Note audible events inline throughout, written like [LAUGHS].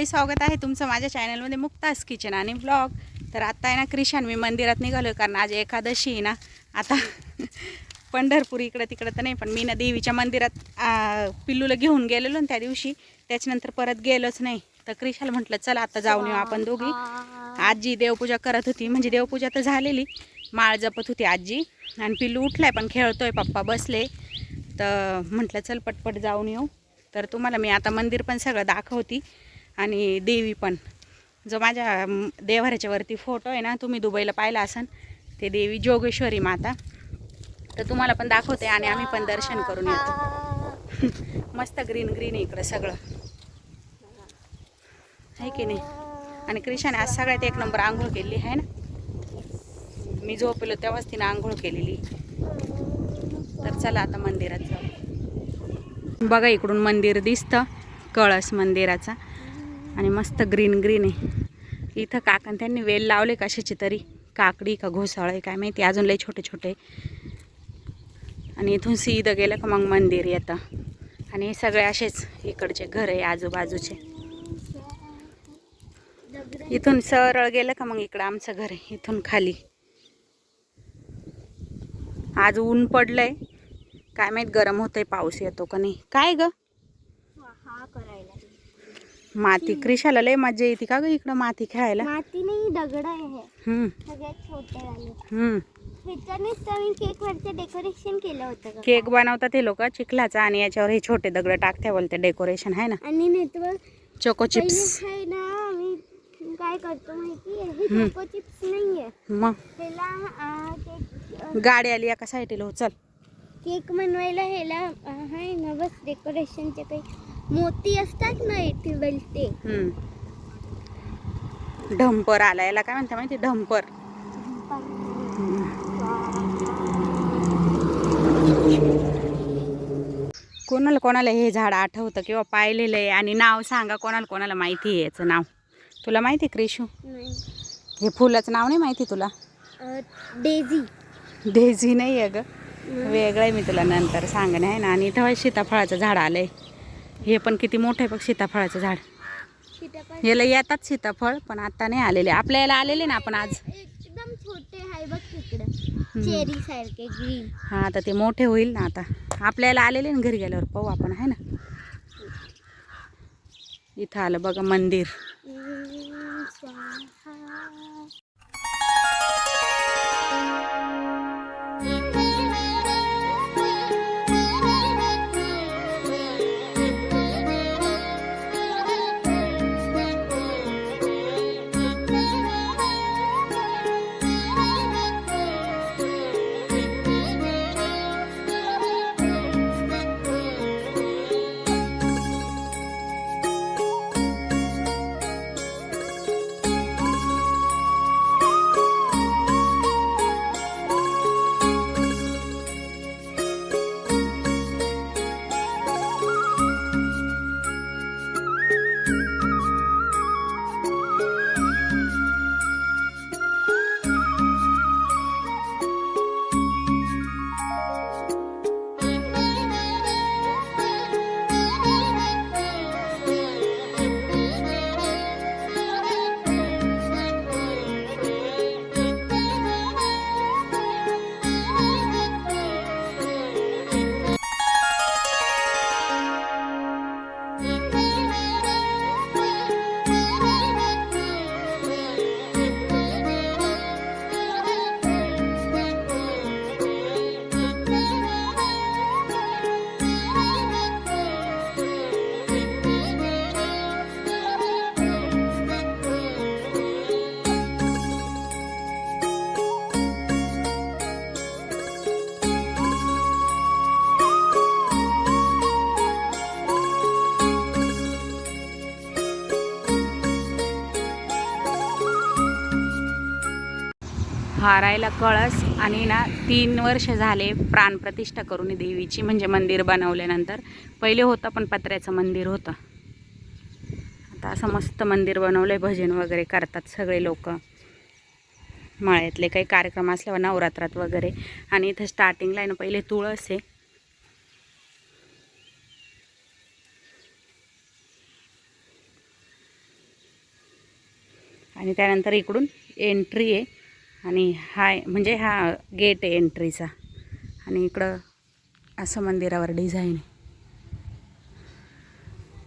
मंडळी स्वागत आहे तुमचं माझ्या चॅनलमध्ये मुक्तास किचन आणि ब्लॉग तर आता आहे ना क्रिशान मी मंदिरात निघालो कारण आज एकादशी आहे ना. आता [LAUGHS] पंढरपूर इकडं तिकडं तर नाही पण मी ना देवीच्या मंदिरात पिल्लूला घेऊन गेलेलो ना त्या दिवशी. त्याच्यानंतर परत गेलोच नाही. तर क्रिशाला म्हटलं चला आता जाऊन येऊ आपण दोघी. आजी देवपूजा करत होती. म्हणजे देवपूजा तर झालेली. माळ जपत होती आजी. आणि पिल्लू उठलाय पण खेळतोय पप्पा बसले. तर म्हटलं चल पटपट जाऊन येऊ. तर तुम्हाला मी आता मंदिर पण सगळं दाखवती. आणि देवी पण. जो माझ्या देवाऱ्याच्या वरती फोटो आहे ना तुम्ही दुबईला पाहिला असाल ते देवी जोगेश्वरी माता. तर तुम्हाला पण दाखवते आणि आम्ही पण दर्शन करून येतो. [LAUGHS] मस्त ग्रीन ग्रीन इकडं सगळं. आहे की नाही? आणि क्रिशाने आज सगळ्यात एक नंबर आंघोळ केलेली आहे ना? मी झोपलो तेव्हाच तिनं आंघोळ केलेली. तर चला आता मंदिरात जाऊ. बघा इकडून मंदिर दिसतं कळस मंदिराचा. आणि मस्त ग्रीन ग्रीन आहे. इथं काकण त्यांनी वेल लावले कशाची तरी. काकडी का घोसाळ आहे काय माहिती अजून लय छोटे छोटे. आणि इथून सीधं गेलं का मग मंदिर येतं. आणि हे सगळे असेच इकडचे घर आहे आजूबाजूचे. इथून सरळ गेलं का मग इकडं आमचं घर आहे इथून खाली. आज ऊन पडलंय. काय माहीत गरम होतंय पाऊस येतो का नाही. काय गं? माती क्रिशाला लय मजा येते का ग इकडं माती खेळायला? माती नाही दगड आहे. हे हम्म. सगळ्यात छोटे वाले. हम्म. ह्याच्यानेच तर मी केक वरचं डेकोरेशन केलं होतं केक बनवतात हे लोक चिखलाचा आणि याच्यावर हे छोटे दगड टाकते बोलते डेकोरेशन आहे ना? आणि चोको पहिले चिप्स आहे ना आम्ही काय करतो माहिती आहे? हे हम्म. चोको चिप्स नाहीये. मग? त्याला अ, गाडी आली एका साईडला हो चल. केक बनवायला ह्याला अ, आहे ना बस डेकोरेशनचे काही. मोती असतात ना इथे ते हम्म. ढंपर आला याला काय म्हणते माहिती? ढंपर. कोणाला कोणाला हे झाड आठवतं किंवा पाहिलेलं आहे? आणि नाव सांगा कोणाला कोणाला माहिती आहे याचं नाव? तुला माहिती आहे क्रिशू? हे फुलाचं नाव नाही माहिती तुला? डेझी. डेझी नाही आहे ग. वेगळं आहे मी तुला नंतर सांगणे आहे ना. आणि इथं सीताफळाचं झाड आलंय. हे पण किती मोठं आहे बघ सीताफळाचं झाड. याला येतात सीताफळ पण आता नाही आलेले. आपल्या याला आलेले ना आपण आज. एकदम छोटे आहे बघ तिकडं. चेरी सारखे ग्रीन हा आता ते मोठे होईल ना आता. आपल्याला आलेले ना घरी गेल्यावर पाहू आपण आहे ना? इथं आलं बघा मंदिर. हारायला कळस आणि ना तीन वर्ष झाले प्राणप्रतिष्ठा करून देवीची म्हणजे मंदिर बनवल्यानंतर. पहिले होतं पण पत्र्याचं मंदिर होतं. आता असं मस्त मंदिर बनवलं आहे भजन वगैरे करतात सगळे लोक. माळ्यातले काही कार्यक्रम असल्यावर नवरात्रात वगैरे. आणि इथं स्टार्टिंगला आहे ना पहिले तुळस आहे. आणि त्यानंतर इकडून एंट्री आहे. आणि हाय म्हणजे हा गेट आहे एंट्रीचा. आणि इकडं असं मंदिरावर डिझाईन आहे.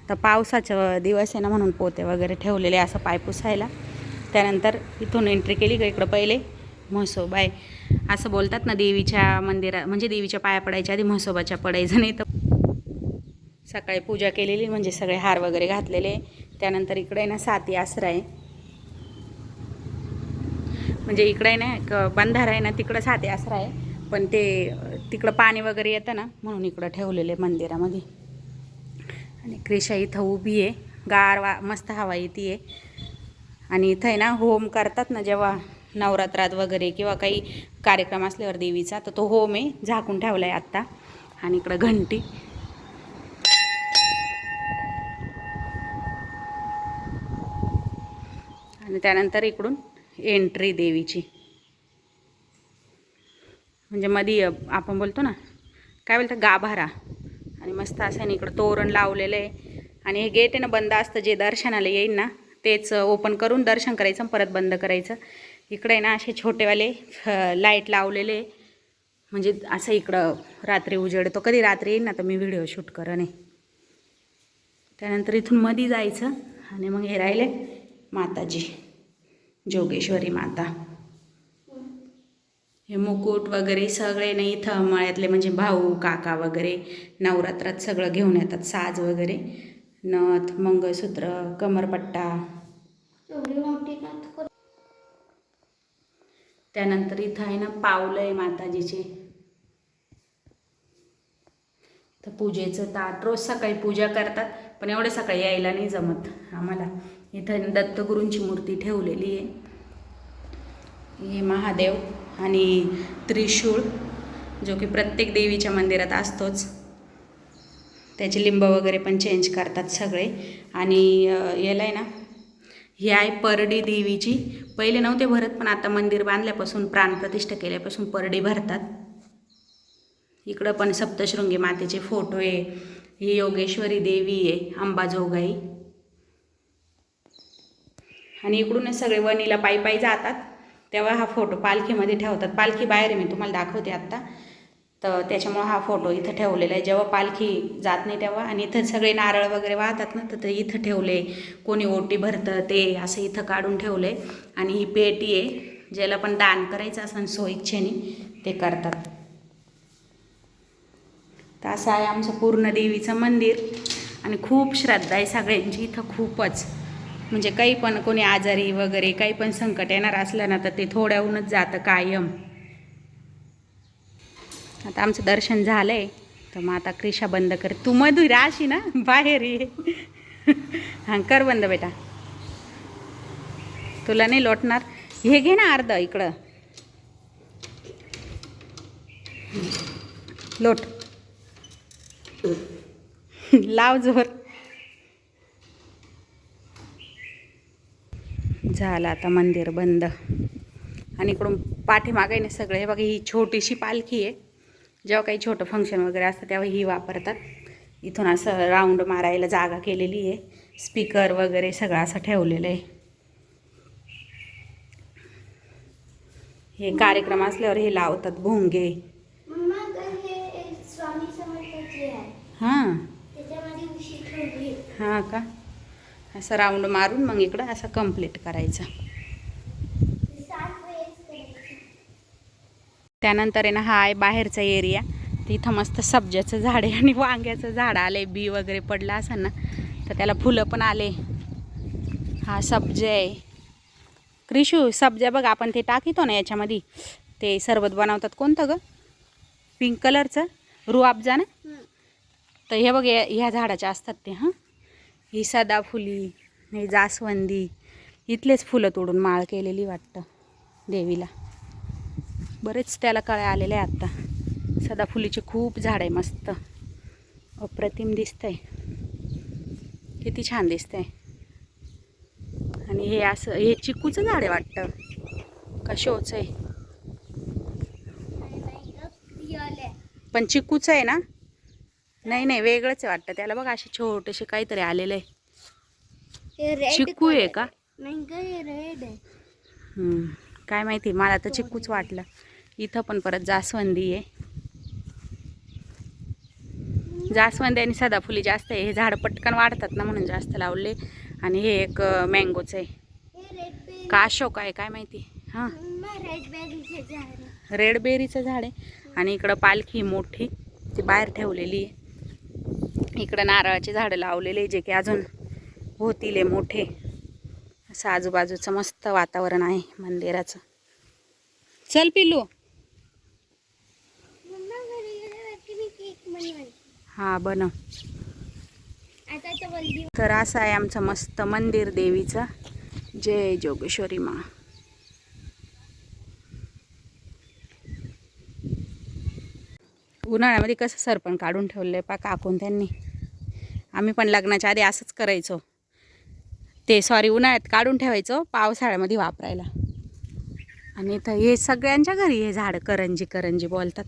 तर पावसाचं दिवस आहे ना म्हणून पोते वगैरे ठेवलेले असं पाय पुसायला. त्यानंतर इथून एंट्री केली का इकडं पहिले म्हसोबाय असं बोलतात ना देवीच्या मंदिरा म्हणजे देवीच्या पाया पडायच्या आधी म्हसोबाच्या पडायचं नाही तर. सकाळी पूजा केलेली म्हणजे सगळे हार वगैरे घातलेले. त्यानंतर इकडे आहे ना साती आसरा आहे. म्हणजे इकडे आहे ना एक बंधारा आहे ना तिकडं साती आसरा आहे. पण ते तिकडं पाणी वगैरे येतं ना म्हणून इकडं ठेवलेले मंदिरामध्ये. आणि क्रिशा इथं उभी आहे. गार वा मस्त हवा येते आहे आणि इथं आहे ना होम करतात ना जेव्हा नवरात्रात वगैरे किंवा काही कार्यक्रम असल्यावर देवीचा तर तो होम आहे झाकून ठेवला आहे आत्ता. आणि इकडं घंटी. आणि त्यानंतर इकडून एंट्री देवीची. म्हणजे मधी आपण बोलतो ना काय बोलतो गाभारा. आणि मस्त असं आहे ना इकडं तोरण लावलेलं आहे. आणि हे गेट आहे ना बंद असतं जे दर्शनाला येईल ना तेच ओपन करून दर्शन करायचं परत बंद करायचं. इकडे आहे ना असे छोटेवाले लाइट लावलेले म्हणजे असं इकडं रात्री उजेडतो. कधी रात्री येईल ना तर मी व्हिडिओ शूट करणे. त्यानंतर इथून मधी जायचं. आणि मग हे राहिले माताजी. जोगेश्वरी माता. हे मुकुट वगैरे सगळे नाही इथं मळ्यातले म्हणजे भाऊ काका वगैरे नवरात्रात सगळं घेऊन येतात साज वगैरे. नथ मंगळसूत्र कमरपट्टा. त्यानंतर इथं आहे ना पावलं आहे माताजीचे. तर पूजेचं ताट रोज सकाळी पूजा करतात पण एवढं सकाळी यायला नाही जमत आम्हाला. इथं दत्तगुरूंची मूर्ती ठेवलेली आहे. हे महादेव आणि त्रिशूळ जो की प्रत्येक देवीच्या मंदिरात असतोच. त्याचे लिंब वगैरे पण चेंज करतात सगळे. आणि याला आहे ना ही आहे परडी देवीची पहिले नव्हते भरत पण आता मंदिर बांधल्यापासून प्राणप्रतिष्ठा केल्यापासून परडी भरतात. इकडं पण सप्तशृंगी मातेचे फोटो आहे. ही योगेश्वरी देवी आहे अंबाजोगाई. आणि इकडूनच सगळे वणीला पायी पायी जातात. तेव्हा हा फोटो पालखीमध्ये ठेवतात. पालखी बाहेर आहे मी तुम्हाला दाखवते आत्ता. तर त्याच्यामुळं हा फोटो इथं ठेवलेला आहे. जेव्हा पालखी जात नाही तेव्हा आणि इथं सगळे नारळ वगैरे वाहतात ना तर ते इथं ठेवले. कोणी ओटी भरतं ते असं इथं काढून ठेवले. आणि ही पेटी आहे ज्याला पण दान करायचं असं स्वइच्छेने ते करतात. तर असं आहे आमचं पूर्ण देवीचं मंदिर. आणि खूप श्रद्धा आहे सगळ्यांची. इथं खूपच. म्हणजे काही पण कोणी आजारी वगैरे काही पण संकट येणार असलं ना तर ते थोड्याहूनच जातं कायम. आता आमचं दर्शन झालं आहे तर मग आता क्रिशा बंद कर तू मधुर अशी ना? बाहेर ये. हां कर बंद बेटा. तुला नाही लोटणार. हे घे ना अर्ध इकडं. लोट. लाव जोर. झालं आता मंदिर बंद. आणि इकडून पाठीमागायने सगळे हे बघा ही छोटीशी पालखी आहे. जेव्हा काही छोटं फंक्शन वगैरे असतं तेव्हा ही वापरतात. इथून असं राऊंड मारायला जागा केलेली आहे. स्पीकर वगैरे सगळं असं ठेवलेलं आहे. हे कार्यक्रम असल्यावर हे लावतात भोंगे. हे हां. हां का? असं राऊंड मारून मग इकडं असं कंप्लीट करायचं. त्यानंतर आहे ना हा आहे बाहेरचा एरिया तिथं मस्त सब्जाचं झाड आहे आणि वांग्याचं झाड आले बी वगैरे पडलं असं ना तर त्याला फुलं पण आले. हा सब्ज आहे. क्रिशू सब्जा बघ आपण ते टाकितो ना याच्यामध्ये. ते सरबत बनवतात. कोणतं ग? पिंक कलरचं? रुआबजा ना. तर हे बघ या- ह्या झाडाच्या असतात ते हां? ही सदाफुली हे जास्वंदी इथलेच फुलं तोडून माळ केलेली वाटतं देवीला. बरेच त्याला कळ्या आलेल्या आहे आत्ता सदाफुलीचे खूप झाड आहे मस्त. अप्रतिम दिसतंय. किती छान दिसतंय. आणि हे असं हे चिकूचं झाड आहे वाटतं. का शोचं आहे? पण चिकूचं आहे ना? नाही नाही वेगळंच वाटतं. त्याला बघा असे छोटेसे काहीतरी आलेलं आहे. हे रेड चिकू आहे का? काय माहिती मला तर चिक्कूच वाटलं. इथं पण परत जास्वंदी आहे. जास्वंदी आणि सदाफुली जास्त आहे. हे झाड पटकन वाढतात ना म्हणून जास्त लावले. आणि हे एक मँगोचं आहे. का अशोक आहे काय माहिती? हां. रेड बेरीचं झाड आहे. आणि इकडं पालखी मोठी ती बाहेर ठेवलेली आहे. इकडं नारळाची झाडं लावलेले जे की अजून होतील आहे मोठे. असं आजूबाजूचं मस्त वातावरण आहे मंदिराचं. चल पिल्लू. हा बनव. तर तर असं आहे आमचं मस्त मंदिर देवीचं. जय जोगेश्वरी मा. उन्हाळ्यामध्ये कसं सरपण काढून ठेवलं आहे पा काकून त्यांनी. आम्ही पण लग्नाच्या आधी असंच करायचो. ते सॉरी उन्हाळ्यात काढून ठेवायचो पावसाळ्यामध्ये वापरायला. आणि इथं हे सगळ्यांच्या घरी हे झाड करंजी करंजी बोलतात.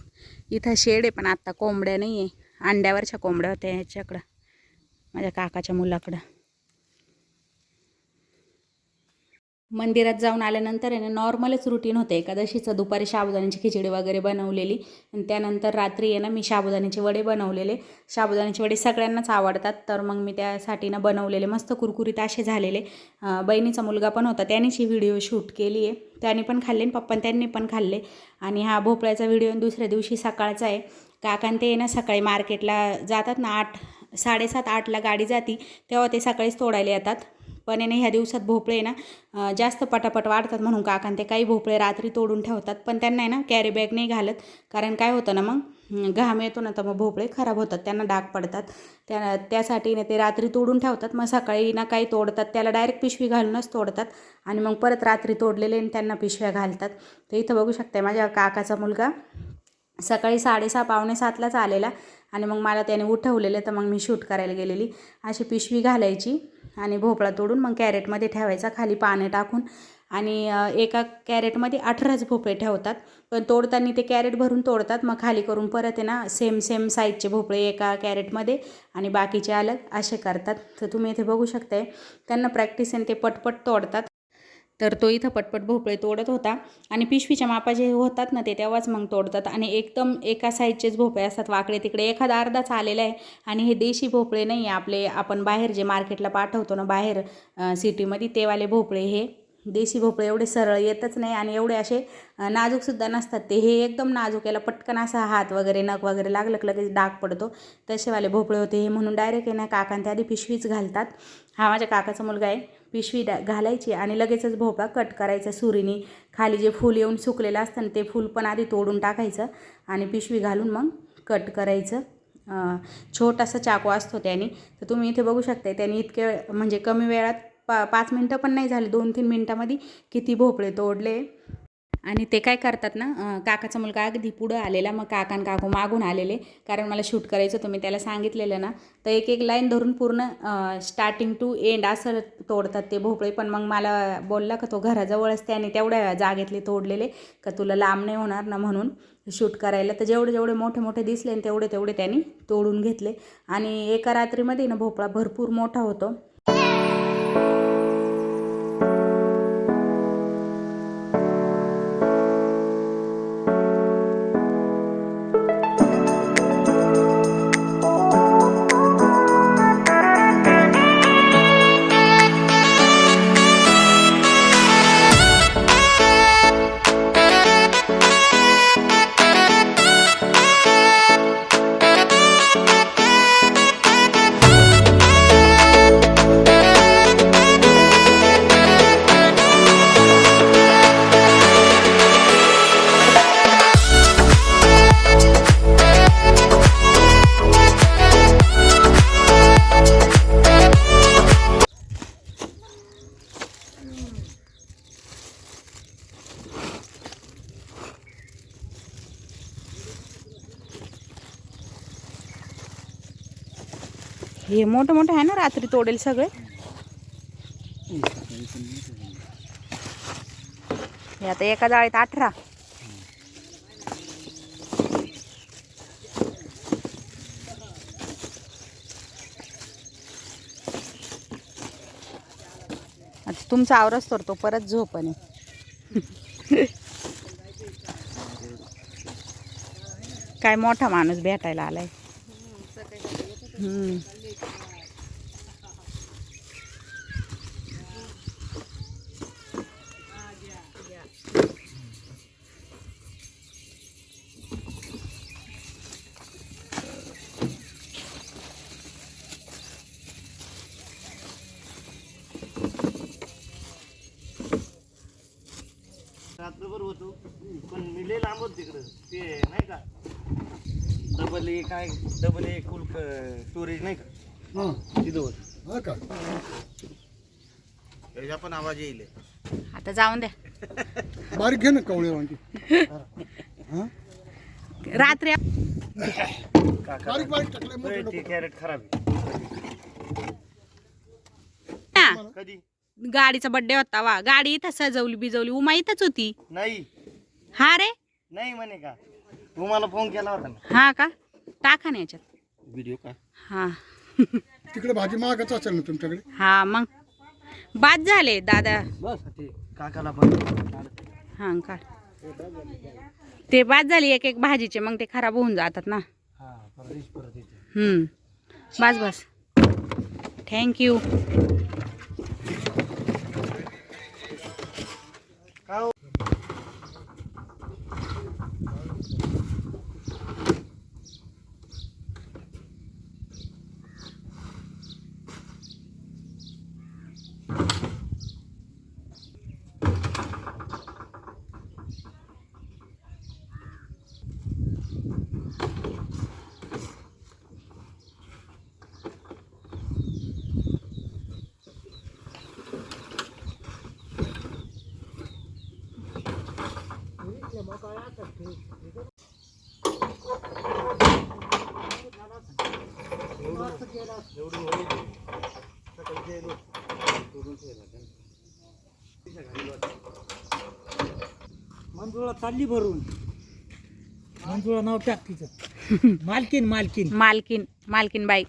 इथं शेड आहे पण आत्ता कोंबड्या नाही आहे अंड्यावरच्या कोंबड्या होत्या ह्याच्याकडं माझ्या काकाच्या मुलाकडं. मंदिरात जाऊन आल्यानंतर आहे ना नॉर्मलच रुटीन होतं. एकादशीचं दुपारी साबुदाण्याची खिचडी वगैरे बनवलेली. आणि त्यानंतर रात्री आहे ना मी साबुदाण्याचे वडे बनवलेले. साबुदाण्याचे वडे सगळ्यांनाच आवडतात. तर मग मी त्यासाठी ना बनवलेले मस्त कुरकुरीत असे झालेले. बहिणीचा मुलगा पण होता. त्यानेच ही व्हिडिओ शूट केली आहे. त्याने पण खाल्ले आणि पप्पा त्यांनी पण खाल्ले. आणि हा भोपळ्याचा व्हिडिओ दुसऱ्या दिवशी सकाळचा आहे. काकांते ना सकाळी मार्केटला जातात ना आठ साडेसात आठला गाडी जाती तेव्हा ते सकाळीच तोडायला येतात. पण आहे ना ह्या दिवसात भोपळे ना जास्त पटापट वाढतात म्हणून काकान ते काही भोपळे रात्री तोडून ठेवतात. पण त्यांना आहे ना कॅरी बॅग नाही घालत. कारण काय होतं ना मग घाम येतो ना तर मग भोपळे खराब होतात. त्यांना डाग पडतात. त्या त्यासाठी ना ते रात्री तोडून ठेवतात. मग सकाळी ना काही तोडतात त्याला डायरेक्ट पिशवी घालूनच तोडतात. आणि मग परत रात्री तोडलेले आणि त्यांना पिशव्या घालतात. तर इथं बघू शकते माझ्या काकाचा मुलगा सकाळी साडेसहा पावणे सातलाच आलेला आणि मग मला त्याने उठवलेलं तर मग मी शूट करायला गेलेली. अशी पिशवी घालायची आणि भोपळा तोडून मग कॅरेटमध्ये ठेवायचा खाली पाणी टाकून. आणि एका कॅरेटमध्ये अठराच भोपळे ठेवतात पण तोडताना ते कॅरेट भरून तोडतात. मग खाली करून परत आहे ना सेम सेम साईजचे भोपळे एका कॅरेटमध्ये आणि बाकीचे अलग असे करतात. तर तुम्ही इथे बघू शकताय त्यांना प्रॅक्टिस आहे आणि ते पटपट तोडतात. तर तो इथं पटपट भोपळे तोडत होता. आणि पिशवीच्या मापा जे होतात ना ते तेव्हाच मग तोडतात. आणि एकदम एका साईजचेच भोपळे असतात. वाकडे तिकडे एखादा अर्धाच आलेला आहे. आणि हे देशी भोपळे नाही आहे आपले. आपण बाहेर जे मार्केटला पाठवतो ना बाहेर सिटीमध्ये तेवाले भोपळे हे. देशी भोपळे एवढे सरळ येतच नाही आणि एवढे असे नाजूकसुद्धा नसतात. ते हे एकदम नाजूक याला पटकन असा हात वगैरे नख वगैरे लागलं की लगेच डाग पडतो. तसेवाले भोपळे होते हे म्हणून डायरेक्ट आहे ना काकांते त्या आधी पिशवीच घालतात. हा माझ्या काकाचा मुलगा आहे. पिशवी डा घालायची आणि लगेचच भोपळा कट करायचा सुरीने. खाली जे फूल येऊन सुकलेलं असतं ना ते फूल पण आधी तोडून टाकायचं आणि पिशवी घालून मग कट करायचं. छोटासा चाकू असतो त्याने. तर तुम्ही इथे बघू शकताय त्याने इतके म्हणजे कमी वेळात पा पाच मिनटं पण नाही झाले दोन तीन मिनटामध्ये किती भोपळे तोडले. आणि ते काय करतात ना काकाचा मुलगा अगदी पुढं आलेला मग काकान काकू मागून आलेले. कारण मला शूट करायचं तुम्ही मी त्याला सांगितलेलं ना. तर एक एक लाईन धरून पूर्ण स्टार्टिंग टू एंड असं तोडतात ते भोपळे. पण मग मला बोलला का तो घराजवळच त्याने तेवढ्या जागेतले तोडलेले का तुला लांब नाही होणार ना म्हणून शूट करायला. तर जेवढे जेवढे मोठे मोठे दिसले तेवढे तेवढे त्यांनी तोडून घेतले. आणि एका रात्रीमध्ये ना भोपळा भरपूर मोठा होतो. मोठं मोठं आहे ना रात्री तोडेल सगळे? हे आता एका जाळीत अठरा. आता तुमचा आवरच तर तो परत झोपणे काय मोठा माणूस भेटायला आलाय हम्म. रात्रभर होतो पण मी लय लांब होतो तिकडं ते नाही का डबल ए काय डबल ए कुल स्टोरेज नाही का हां तिथं होत हा का त्याचा पण आवाज येईल आता जाऊन द्या. बारीक घे ना कवळे वांगी. हां? रात्री काका बारीक बारीक टाकले मोठे ते नको. कॅरेट खराब ना, आहे कधी? गाडीचा बड्डे होता वा. गाडी इथं सजवली बिजवली उमा इथंच होती. नाही. हा रे? नाही म्हणे का? तुम्हाला फोन केला होता ना. हा का? टाका ना याच्यात. व्हिडिओ का? हा. तिकडे भाजी महागच असेल ना तुमच्याकडे? हा मग. बाद झाले दादा. बस ते काकाला पण हा काढ. ते बाद झाली एक एक भाजीचे मग ते खराब होऊन जातात ना. हा हम्म. बस बस. थँक्यू का हो? मंजुळा चालली भरून. मंजुळा नाव टाक तिचं. मालकीन मालकीन. मालकीन मालकीन बाई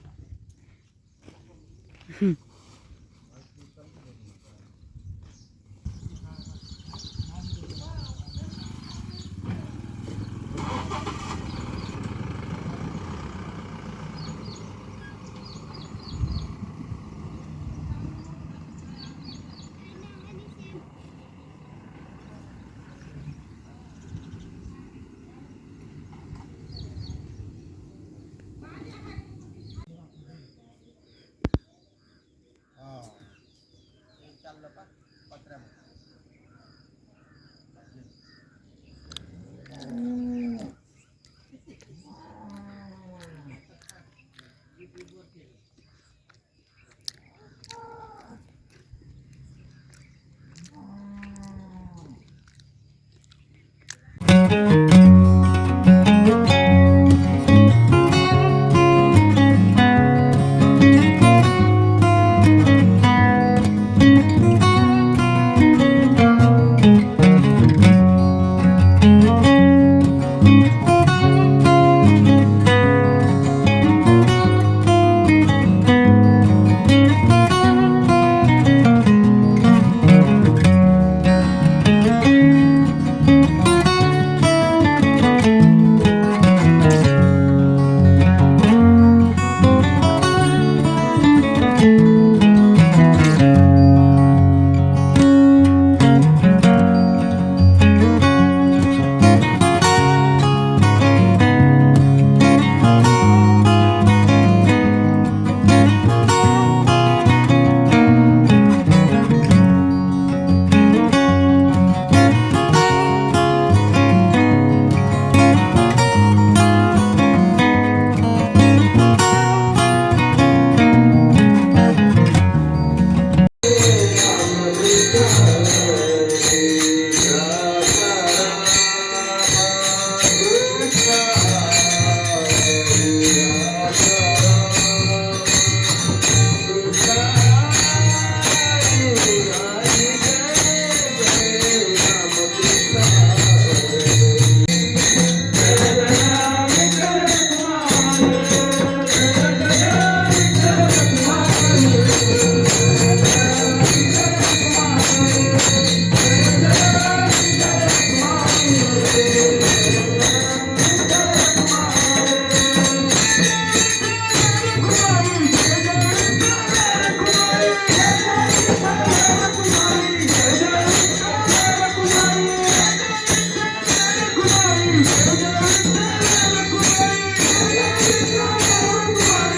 Yeah.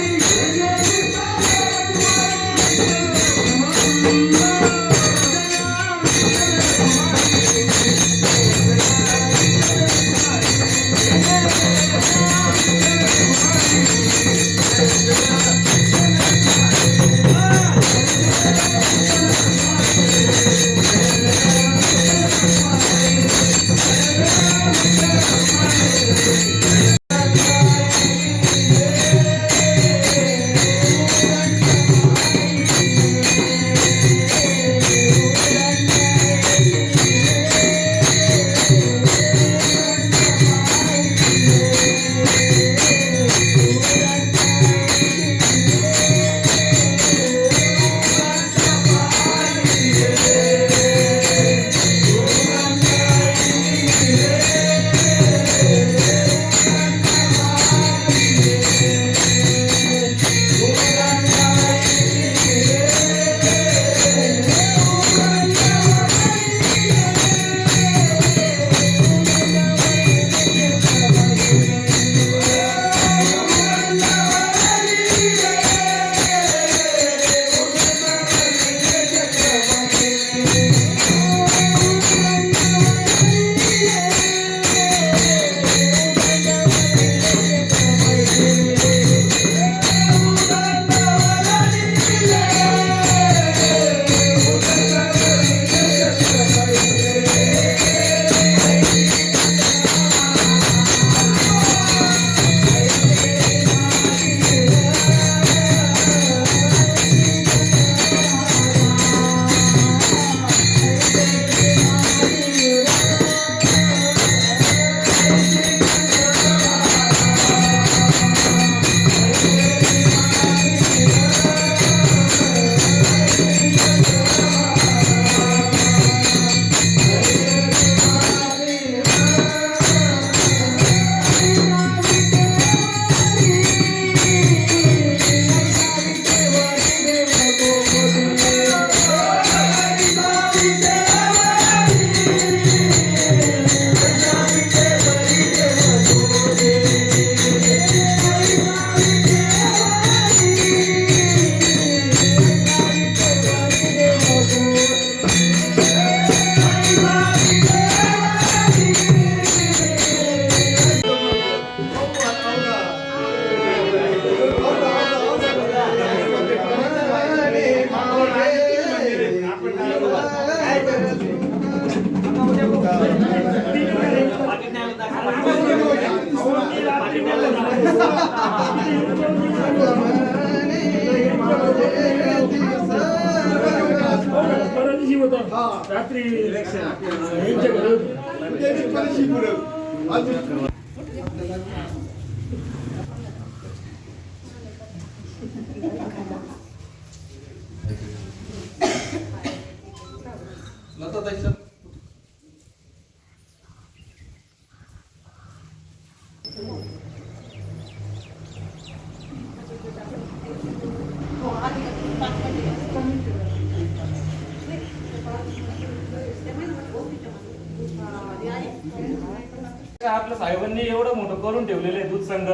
आपल्या साहेबांनी एवढं मोठं करून ठेवलेलं आहे दूध संघ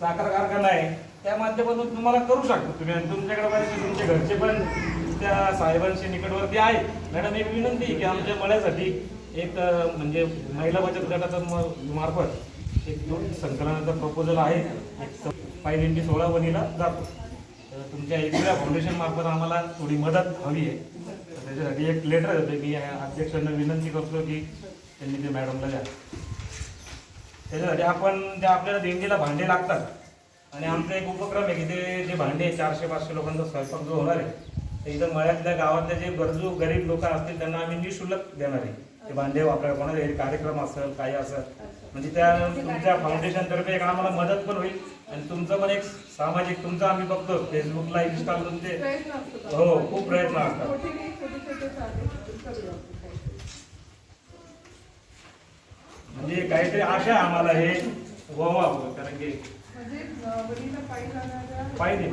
साखर कारखाना आहे. त्या माध्यमातून तुम्हाला करू शकता तुम्ही. आणि तुमच्याकडे पाहिजे तुमचे घरचे पण त्या साहेबांशी निकटवरती आहेत. मॅडम एक विनंती की आमच्या मळ्यासाठी एक म्हणजे महिला बचत गटाचा मार्फत एक दोन संकलनाचा प्रपोजल आहे. एक फाईव्ह इंटी सोळा वनीला जातो. तुमच्या एकविरा फाउंडेशन मार्फत आम्हाला थोडी मदत हवी आहे. त्याच्यासाठी एक लेटर होते मी अध्यक्षांना विनंती करतो की त्यांनी ते मॅडमला द्या. त्याच्यासाठी आपण त्या आपल्याला देणगीला भांडे लागतात. आणि आमचा एक उपक्रम आहे की ते जे भांडे चारशे पाचशे लोकांचा स्वयंपाक जो होणार आहे ते इथं मळ्यातल्या गावातले जे गरजू गरीब लोक असतील त्यांना आम्ही निशुल्क देणार आहे. ते भांडे वापरायला कोणाला हे कार्यक्रम असेल काही असेल. म्हणजे त्या तुमच्या फाउंडेशन तर्फे एक आम्हाला मदत पण होईल. आणि तुमचं पण एक सामाजिक तुमचं आम्ही बघतो. फेसबुकला इन्स्टाला तुमचे. हो खूप प्रयत्न असतात. म्हणजे काहीतरी आशा आम्हाला हे व्हावं कारण की पाहिजे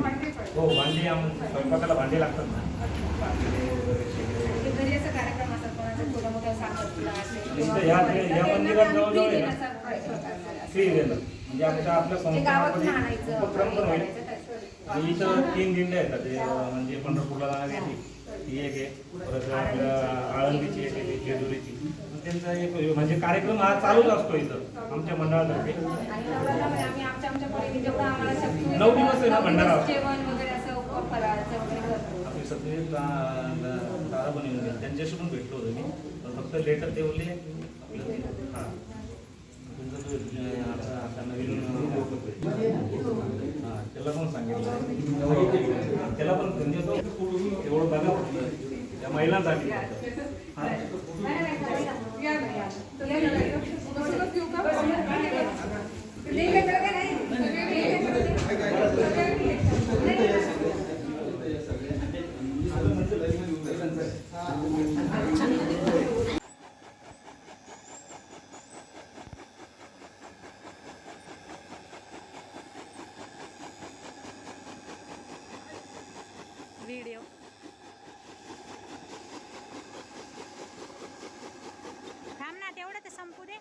हो भांडी आम- स्वयंपाकाला भांडी लागतात ना पातेले वगैरे शेगडी. इथं या या मंदिरात जवळजवळ आहे ना फ्री दिलं म्हणजे आमच्या आपल्या संस्थेमध्ये उपक्रम पण होईल. आणि इथं तीन दिंड्या येतात. हे, अं, म्हणजे पंढरपूरला जाणारी ती. एक आहे. परत आपल्या आळंदीची. एक आहे जेजुरीची. त्यांचा एक म्हणजे कार्यक्रम हा चालूच असतो इथं आमच्या मंडळातर्फे. नऊ दिवस आहे ना भंडारा आपले सगळे येऊन गेले. त्यांच्याशी पण भेटलो होतो मी. फक्त लेटर ते बोलले हां. आता नवीन हां त्याला पण सांगितलं. त्याला पण म्हणजे तो एवढं बघा. त्या महिलांसाठी हां व्हिडिओ थांब ना तेवढं तर संपू दे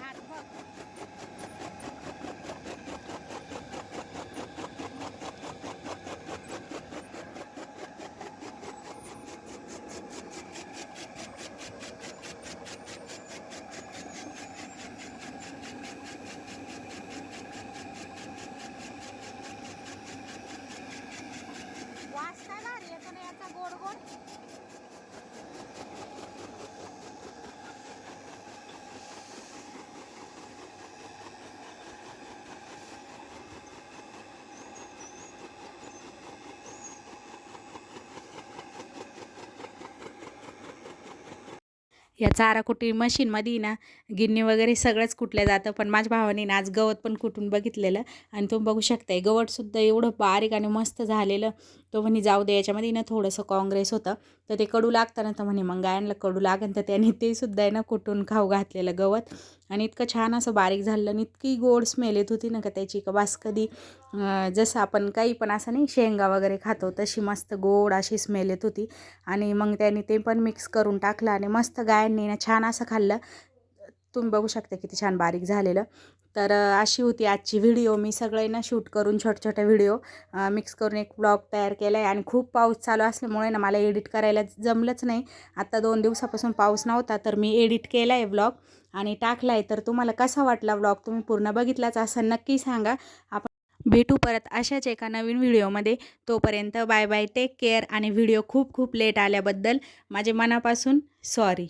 हात बघ. वास काय भारी येतो ना याचा गोड गोड या चारा कुटी मशीनमध्ये ना. गिन्नी वगैरे सगळंच कुटलं जातं पण माझ्या भावाने ना आज गवत पण कुटून बघितलेलं आणि तुम्ही बघू शकताय. गवतसुद्धा एवढं बारीक आणि मस्त झालेलं. तो म्हणे जाऊ दे याच्यामध्ये ना थोडंसं काँग्रेस होतं. तर ते कडू लागतं ना तर म्हणे मग गायांना कडू लागेल तर त्याने ते सुद्धा आहे ना कुटून खाऊ घातलेलं गवत. आणि इतकं छान असं बारीक झालं आणि इतकी गोड स्मेल येत होती ना का त्याची का बास कधी जसं आपण काही पण असं नाही शेंगा वगैरे खातो तशी मस्त गोड अशी स्मेल येत होती. आणि मग त्याने ते पण मिक्स करून टाकलं आणि मस्त गायांनी ना छान असं खाल्लं. तुम्ही बघू शकता किती छान बारीक झालेलं. तर अशी होती आजची व्हिडिओ. मी सगळे ना शूट करून छोटे छोटे व्हिडिओ मिक्स करून एक ब्लॉग तयार केला आहे आणि खूप पाऊस चालू असल्यामुळे ना मला एडिट करायला जमलंच नाही. आता दोन दिवसापासून पाऊस नव्हता तर मी एडिट केला आहे ब्लॉग आणि टाकला आहे तर तुम्हाला कसा वाटला ब्लॉग? तुम्ही पूर्ण बघितलाच असं नक्की सांगा. आपण भेटू परत अशाच एका नवीन व्हिडिओमध्ये. तोपर्यंत बाय बाय टेक केअर आणि व्हिडिओ खूप खूप लेट आल्याबद्दल माझे मनापासून सॉरी.